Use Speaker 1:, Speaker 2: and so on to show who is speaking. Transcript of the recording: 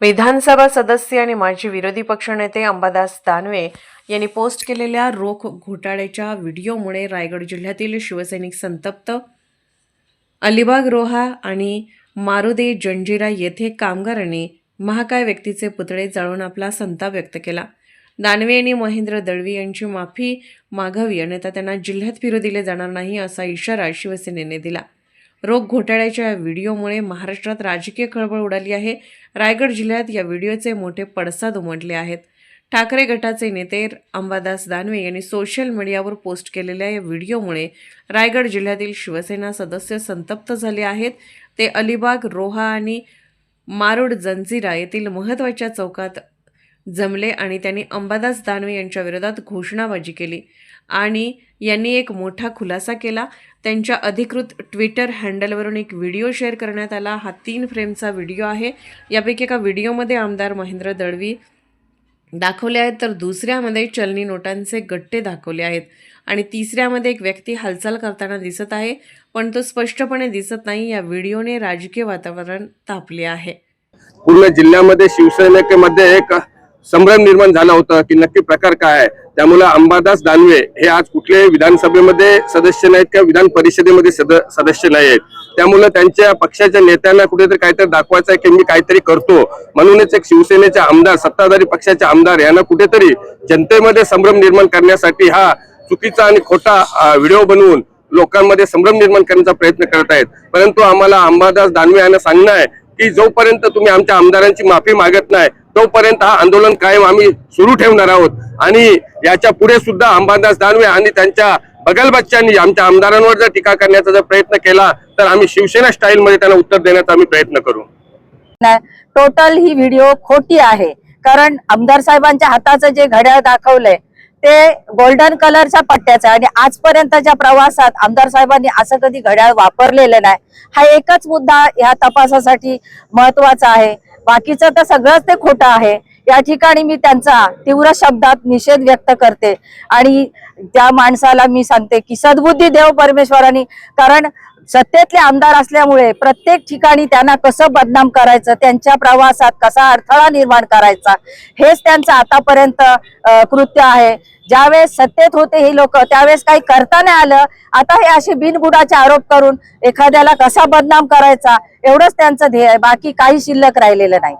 Speaker 1: विधानसभा सदस्य आणि माजी विरोधी पक्षनेते अंबादास दानवे यांनी पोस्ट केलेल्या रोख घोटाळ्याच्या व्हिडिओमुळे रायगड जिल्ह्यातील शिवसैनिक संतप्त. अलिबाग रोहा आणि मारुदे जंजिरा येथे कामगारांनी महाकाय व्यक्तीचे पुतळे जाळून आपला संताप व्यक्त केला. दानवे यांनी महेंद्र दळवी यांची माफी मागावी अन्यथा त्यांना जिल्ह्यात फिरू दिले जाणार नाही असा इशारा शिवसेनेने दिला. रोग घोटाळ्याच्या या व्हिडिओमुळे महाराष्ट्रात राजकीय खळबळ उडाली आहे. रायगड जिल्ह्यात या व्हिडिओचे मोठे पडसाद उमटले आहेत. ठाकरे गटाचे नेते अंबादास दानवे यांनी सोशल मीडियावर पोस्ट केलेल्या या व्हिडिओमुळे रायगड जिल्ह्यातील शिवसेना सदस्य संतप्त झाले आहेत. ते अलिबाग रोहा आणि मारुड जंजिरा येथील महत्त्वाच्या चौकात जमले आणि त्यांनी अंबादास दानवे यांच्या विरोधात घोषणाबाजी केली. आणि यांनी एक मोठा खुलासा केला. त्यांच्या अधिकृत ट्विटर हँडलवरून एक व्हिडिओ शेअर करण्यात आला. हा तीन फ्रेमचा व्हिडिओ आहे. यापैकी एका व्हिडिओमध्ये आमदार महेंद्र दळवी दाखवले आहेत तर दुसऱ्यामध्ये चलनी नोटांचे गट्टे दाखवले आहेत. आणि तिसऱ्यामध्ये एक व्यक्ती हालचाल करताना दिसत आहे पण तो स्पष्टपणे दिसत नाही. या व्हिडिओने राजकीय वातावरण तापले आहे.
Speaker 2: पूर्ण जिल्ह्यामध्ये शिवसेनेमध्ये एक संभ्रम निर्माण झाला होता की नक्की प्रकार काय आहे? त्यामुळे अंबादास दानवे हे आज कुठल्याही विधानसभेमध्ये सदस्य नाहीत किंवा विधान परिषदेमध्ये सद- सदस्य नाही आहेत. त्यामुळे त्यांच्या पक्षाच्या नेत्यांना कुठेतरी काहीतरी दाखवायचं आहे की मी काहीतरी करतो. म्हणूनच एक शिवसेनेचे आमदार सत्ताधारी पक्षाचे आमदार यांना कुठेतरी जनतेमध्ये संभ्रम निर्माण करण्यासाठी हा चुकीचा आणि खोटा व्हिडिओ बनवून लोकांमध्ये संभ्रम निर्माण करण्याचा प्रयत्न करत आहेत. परंतु आम्हाला अंबादास दानवे यांना सांगणं आहे की जोपर्यंत तुम्ही आमच्या आमदारांची माफी मागत नाही तोपर्यंत हा आंदोलन कायम आम्ही सुरू ठेवणार आहोत. आणि याच्यापुढे सुद्धा अंबादास दानवे आणि त्यांच्या बगलबच्च्यांनी आमच्या आमदारांवर जर टीका करण्याचा जर प्रयत्न केला तर आम्ही शिवसेना स्टाईल मध्ये त्यांना उत्तर देण्याचा आम्ही प्रयत्न करू.
Speaker 3: टोटल ही व्हिडिओ खोटी आहे. कारण आमदार साहेबांच्या हाताचं जे घड्याळ दाखवलंय ते गोल्डन कलरच्या पट्ट्याचं आहे. आणि आजपर्यंतच्या प्रवासात आमदार साहेबांनी असं कधी घड्याळ वापरलेलं नाही. हा एकच मुद्दा ह्या तपासासाठी महत्त्वाचा आहे. बाकीचं तर सगळंच ते खोटं आहे. या ठिकाणी मी त्यांचा तीव्र शब्दात निषेध व्यक्त करते. आणि त्या माणसाला मी सांगते की सद्बुद्धी देव परमेश्वरांनी कारण सत्तेतले आमदार असल्यामुळे प्रत्येक ठिकाणी त्यांना कसं बदनाम करायचं त्यांच्या प्रवासात कसा अडथळा निर्माण करायचा हेच त्यांचं आतापर्यंत कृत्य आहे. ज्यावेळेस सत्तेत होते हे लोक त्यावेळेस काही करता नाही आलं. आता हे असे बिनबुडाचे आरोप करून एखाद्याला कसा बदनाम करायचा एवढंच त्यांचं ध्येय आहे. बाकी काही शिल्लक राहिलेलं नाही.